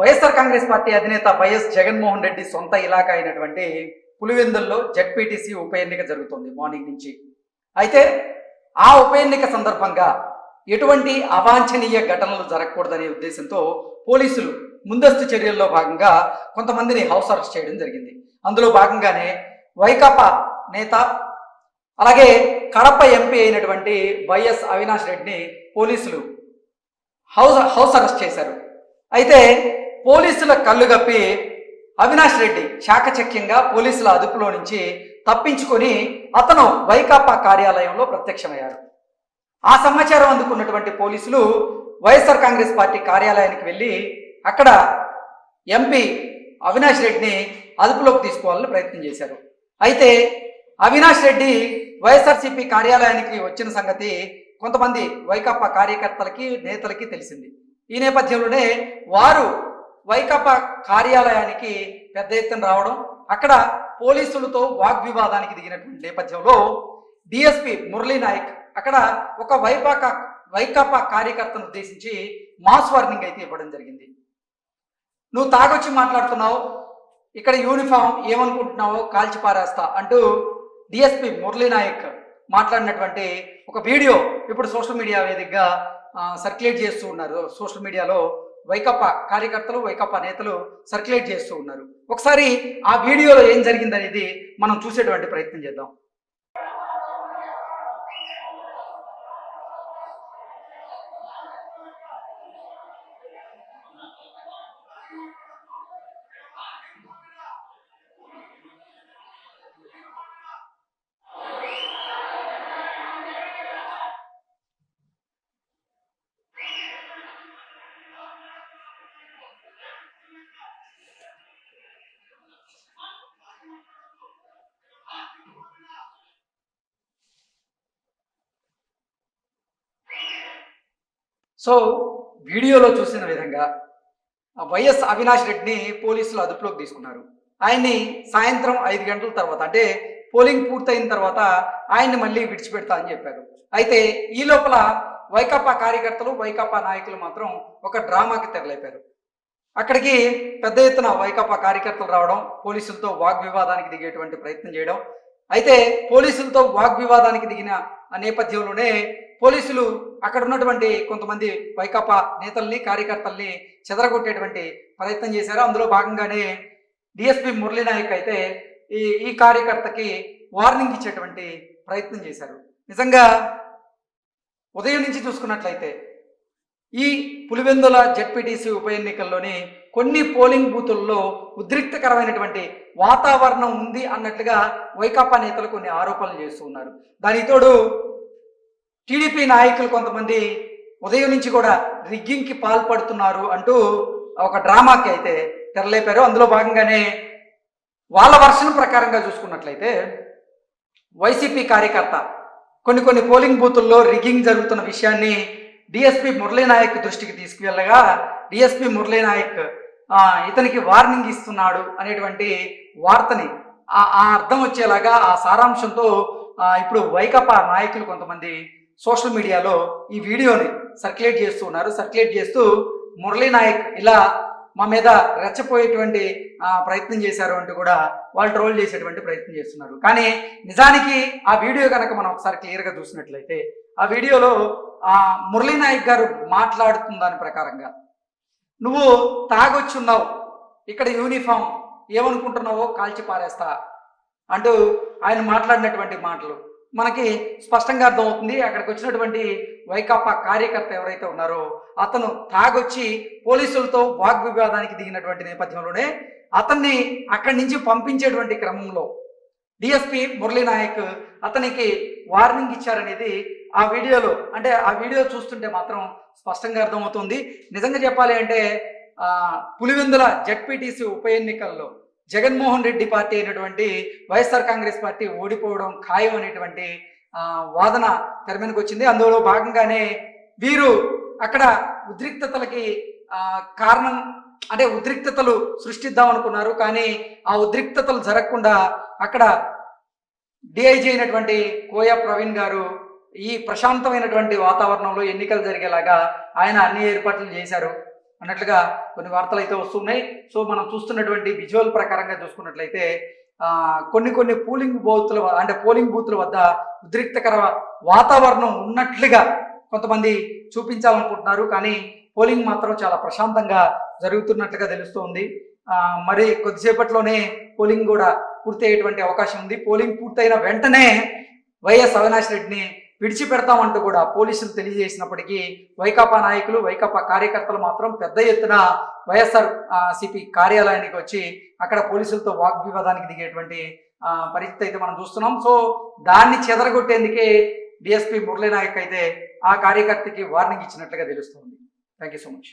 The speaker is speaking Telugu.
వైఎస్ఆర్ కాంగ్రెస్ పార్టీ అధినేత వైఎస్ జగన్మోహన్ రెడ్డి సొంత ఇలాకా అయినటువంటి పులివెందుల్లో జడ్పీటీసీ ఉప ఎన్నిక జరుగుతుంది మార్నింగ్ నుంచి. అయితే ఆ ఉప ఎన్నిక సందర్భంగా ఎటువంటి అవాంఛనీయ ఘటనలు జరగకూడదనే ఉద్దేశంతో పోలీసులు ముందస్తు చర్యల్లో భాగంగా కొంతమందిని హౌస్ అరెస్ట్ చేయడం జరిగింది. అందులో భాగంగానే వైకాపా నేత అలాగే కడప ఎంపీ అయినటువంటి వైఎస్ అవినాష్ రెడ్డిని పోలీసులు హౌస్ హౌస్ అరెస్ట్ చేశారు. అయితే పోలీసుల కళ్ళు గప్పి అవినాష్ రెడ్డి శాఖచక్యంగా పోలీసుల అదుపులో నుంచి తప్పించుకొని అతను వైకాపా కార్యాలయంలో ప్రత్యక్షమయ్యారు. ఆ సమాచారం అందుకున్నటువంటి పోలీసులు వైఎస్ఆర్ కాంగ్రెస్ పార్టీ కార్యాలయానికి వెళ్ళి అక్కడ ఎంపీ అవినాష్ రెడ్డిని అదుపులోకి తీసుకోవాలని ప్రయత్నం చేశారు. అయితే అవినాష్ రెడ్డి వైఎస్ఆర్సీపీ కార్యాలయానికి వచ్చిన సంగతి కొంతమంది వైకాపా కార్యకర్తలకి నేతలకి తెలిసింది. ఈ నేపథ్యంలోనే వారు వైకాపా కార్యాలయానికి పెద్ద ఎత్తున రావడం అక్కడ పోలీసులతో వాగ్వివాదానికి దిగినటువంటి నేపథ్యంలో డిఎస్పి మురళీ నాయక్ అక్కడ ఒక వైపాక వైకాపా కార్యకర్తను ఉద్దేశించి మాస్ వార్నింగ్ అయితే ఇవ్వడం జరిగింది. నువ్వు తాగొచ్చి మాట్లాడుతున్నావు ఇక్కడ యూనిఫామ్ ఏమనుకుంటున్నావో కాల్చిపారేస్తా అంటూ డిఎస్పి మురళీ నాయక్ మాట్లాడినటువంటి ఒక వీడియో ఇప్పుడు సోషల్ మీడియా వేదికగా సర్క్యులేట్ చేస్తూ ఉన్నారు. సోషల్ మీడియాలో వైకప్పా కార్యకర్తలు వైకప్పా నేతలు సర్క్యులేట్ చేస్తూ ఉన్నారు. ఒకసారి ఆ వీడియోలో ఏం జరిగిందనేది మనం చూసేటువంటి ప్రయత్నం చేద్దాం. సో వీడియోలో చూసిన విధంగా వైఎస్ అవినాష్ రెడ్డిని పోలీసులు అదుపులోకి తీసుకున్నారు. ఆయన్ని సాయంత్రం ఐదు గంటల తర్వాత అంటే పోలింగ్ పూర్తయిన తర్వాత ఆయన్ని మళ్ళీ విడిచిపెడతా అని చెప్పారు. అయితే ఈ లోపల వైకాపా కార్యకర్తలు వైకాపా నాయకులు మాత్రం ఒక డ్రామాకి తెరలేపారు. అక్కడికి పెద్ద ఎత్తున వైకాపా కార్యకర్తలు రావడం పోలీసులతో వాగ్వివాదానికి దిగేటువంటి ప్రయత్నం చేయడం అయితే పోలీసులతో వాగ్వివాదానికి దిగిన ఆ నేపథ్యంలోనే పోలీసులు అక్కడ ఉన్నటువంటి కొంతమంది వైకాపా నేతల్ని కార్యకర్తల్ని చెదరగొట్టేటువంటి ప్రయత్నం చేశారు. అందులో భాగంగానే డిఎస్పి మురళీ నాయక్ అయితే ఈ ఈ కార్యకర్తకి వార్నింగ్ ఇచ్చేటువంటి ప్రయత్నం చేశారు. నిజంగా ఉదయం నుంచి చూసుకున్నట్లయితే ఈ పులివెందుల జెడ్పీటీసీ ఉప ఎన్నికల్లోని కొన్ని పోలింగ్ బూతుల్లో ఉద్రిక్తకరమైనటువంటి వాతావరణం ఉంది అన్నట్లుగా వైకాపా నేతలు కొన్ని ఆరోపణలు చేస్తూ ఉన్నారు. దానితోడు టీడీపీ నాయకులు కొంతమంది ఉదయం నుంచి కూడా రిగ్గింగ్కి పాల్పడుతున్నారు అంటూ ఒక డ్రామాకి అయితే తెరలేపారు. అందులో భాగంగానే వాళ్ళ వర్షన్ ప్రకారంగా చూసుకున్నట్లయితే వైసీపీ కార్యకర్త కొన్ని కొన్ని పోలింగ్ బూతుల్లో రిగ్గింగ్ జరుగుతున్న విషయాన్ని డిఎస్పి మురళీ నాయక్ దృష్టికి తీసుకువెళ్ళగా డిఎస్పి మురళీ నాయక్ ఇతనికి వార్నింగ్ ఇస్తున్నాడు అనేటువంటి వార్తని ఆ అర్థం వచ్చేలాగా ఆ సారాంశంతో ఇప్పుడు వైకపా నాయకులు కొంతమంది సోషల్ మీడియాలో ఈ వీడియోని సర్క్యులేట్ చేస్తూ ఉన్నారు. సర్క్యులేట్ చేస్తూ మురళీ నాయక్ ఇలా మా మీద రెచ్చపోయేటువంటి ప్రయత్నం చేశారు అంటూ కూడా వాళ్ళు ట్రోల్ చేసేటువంటి ప్రయత్నం చేస్తున్నారు. కానీ నిజానికి ఆ వీడియో కనుక మనం ఒకసారి క్లియర్గా చూసినట్లయితే ఆ వీడియోలో ఆ మురళీ నాయక్ గారు మాట్లాడుతున్న దాని ప్రకారంగా నువ్వు తాగొచ్చున్నావు ఇక్కడ యూనిఫామ్ ఏమనుకుంటున్నావో కాల్చి పారేస్తా అంటూ ఆయన మాట్లాడినటువంటి మాటలు. మనకి స్పష్టంగా అర్థమవుతుంది. అక్కడికి వచ్చినటువంటి వైకాపా కార్యకర్త ఎవరైతే ఉన్నారో అతను తాగొచ్చి పోలీసులతో వాగ్వివాదానికి దిగినటువంటి నేపథ్యంలోనే అతన్ని అక్కడి నుంచి పంపించేటువంటి క్రమంలో డిఎస్పి మురళీ నాయక్ అతనికి వార్నింగ్ ఇచ్చారనేది ఆ వీడియోలో అంటే ఆ వీడియో చూస్తుంటే మాత్రం స్పష్టంగా అర్థమవుతుంది. నిజంగా చెప్పాలి అంటే పులివెందుల జడ్పీటీసీ ఉప ఎన్నికల్లో జగన్మోహన్ రెడ్డి పార్టీ అయినటువంటి వైఎస్ఆర్ కాంగ్రెస్ పార్టీ ఓడిపోవడం ఖాయం అనేటువంటి వాదన తెర వచ్చింది. అందులో భాగంగానే వీరు అక్కడ ఉద్రిక్తతలకి కారణం అంటే ఉద్రిక్తతలు సృష్టిద్దాం అనుకున్నారు. కానీ ఆ ఉద్రిక్తతలు జరగకుండా అక్కడ డిఐజీ అయినటువంటి కోయా ప్రవీణ్ గారు ఈ ప్రశాంతమైనటువంటి వాతావరణంలో ఎన్నికలు జరిగేలాగా ఆయన అన్ని ఏర్పాట్లు చేశారు. అన్నట్లుగా కొన్ని వార్తలు అయితే వస్తున్నాయి. సో మనం చూస్తున్నటువంటి విజువల్ ప్రకారంగా చూసుకున్నట్లయితే కొన్ని కొన్ని పోలింగ్ బూత్ల అంటే పోలింగ్ బూత్ల వద్ద ఉద్రిక్తకర వాతావరణం ఉన్నట్లుగా కొంతమంది చూపించాలనుకుంటున్నారు. కానీ పోలింగ్ మాత్రం చాలా ప్రశాంతంగా జరుగుతున్నట్లుగా తెలుస్తోంది. మరి కొద్దిసేపట్లోనే పోలింగ్ కూడా పూర్తి అయ్యేటువంటి అవకాశం ఉంది. పోలింగ్ పూర్తయిన వెంటనే వైఎస్ అవినాష్ రెడ్డిని విడిచిపెడతామంటూ కూడా పోలీసులు తెలియజేసినప్పటికీ వైకాపా నాయకులు వైకాపా కార్యకర్తలు మాత్రం పెద్ద ఎత్తున వైఎస్ఆర్ సిపి కార్యాలయానికి వచ్చి అక్కడ పోలీసులతో వాగ్వివాదానికి దిగేటువంటి పరిస్థితి అయితే మనం చూస్తున్నాం. సో దాన్ని చెదరగొట్టేందుకే డిఎస్పీ మురళీ నాయక్ అయితే ఆ కార్యకర్తకి వార్నింగ్ ఇచ్చినట్లుగా తెలుస్తుంది. Thank you so much.